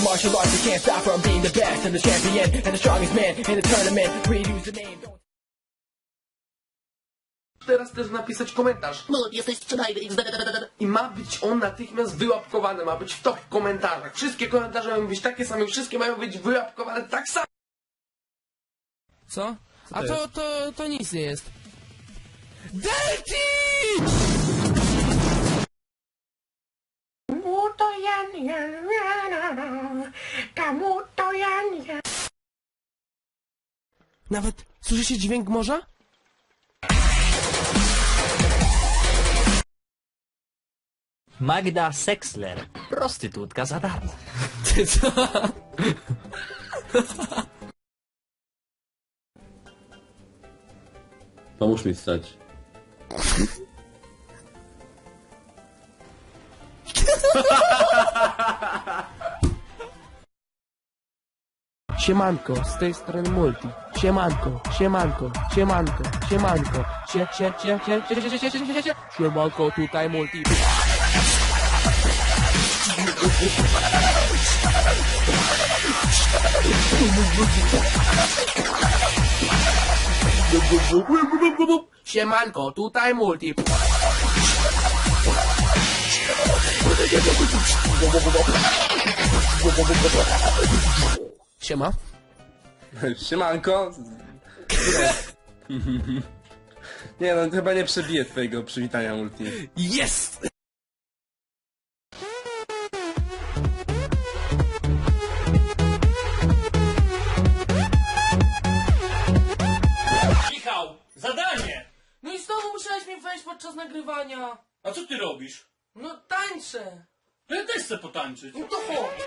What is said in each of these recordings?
martial arts, you can't stop from being the best and the champion and the strongest man in the tournament. Read use the name. Don't Teraz też napisać komentarz. Multi, jesteś sprzedajny. I ma być on natychmiast wyłapkowany, ma być w top komentarzach. Wszystkie komentarze mają być takie same, wszystkie mają być wyłapkowane tak samo. Co? A to, to, to nic nie jest. Delty! Kamu to Jan, Jan, Jan, Kamu to Jan, Jan. Nawet słyszycie dźwięk morza? Magda Sexler, prostytutka za darmo. Ty co? Pomóż mi wstać. Siemanko, z tej strony Multi. Siemanko, siemanko, siemanko, siemanko. Sie, sie, sie, sie, sie, sie, sie, sie, sie, sie. Siemanko, tutaj Multi. Siemanko, tutaj Multi. Siema. Siemanko. Nie no, chyba nie przebiję twojego przywitania multi. Jest! Michał, zadanie! No i znowu musiałeś mnie wejść podczas nagrywania. A co ty robisz? No tańczę. No ja też chcę potańczyć. No to chodź.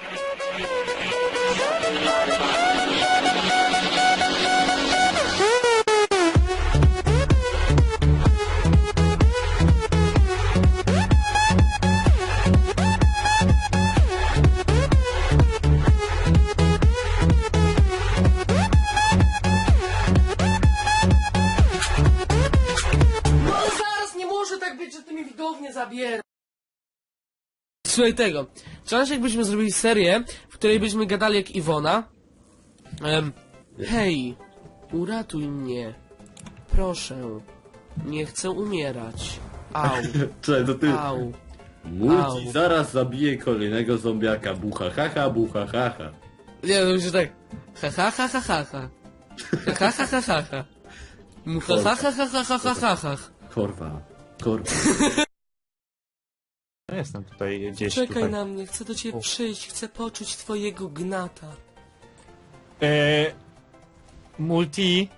No zaraz, nie może tak być, że ty mi widownię zabierasz. Słuchaj tego. Challenge jakbyśmy zrobili serię, w której byśmy gadali jak Iwona. Em, hej, uratuj mnie. Proszę. Nie chcę umierać. Au, Czekaj, to ty... au. Au. zaraz zabije kolejnego zombiaka. Bucha haha, bucha haha. Nie, no się tak. Ha ha ha ha ha ha. Ha ha ha ha ha. Mucha ha ha ha ha ha ha ha ha. Korwa. Korwa. No jestem tutaj gdzieś Czekaj tutaj. na mnie, chcę do ciebie przyjść, chcę poczuć twojego gnata. E, multi.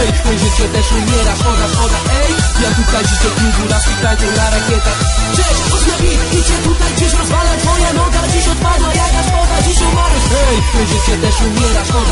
Ej, twoje życie też umiera, szkoda, szkoda, ej Ja tutaj życie klubu, raz witajcie na rakietach Cześć, chodź na bit, idzie tutaj dziś rozwala Twoja noga dziś odpadła, jaka szkoda, dziś umarłeś Ej, twoje życie też umiera, szkoda,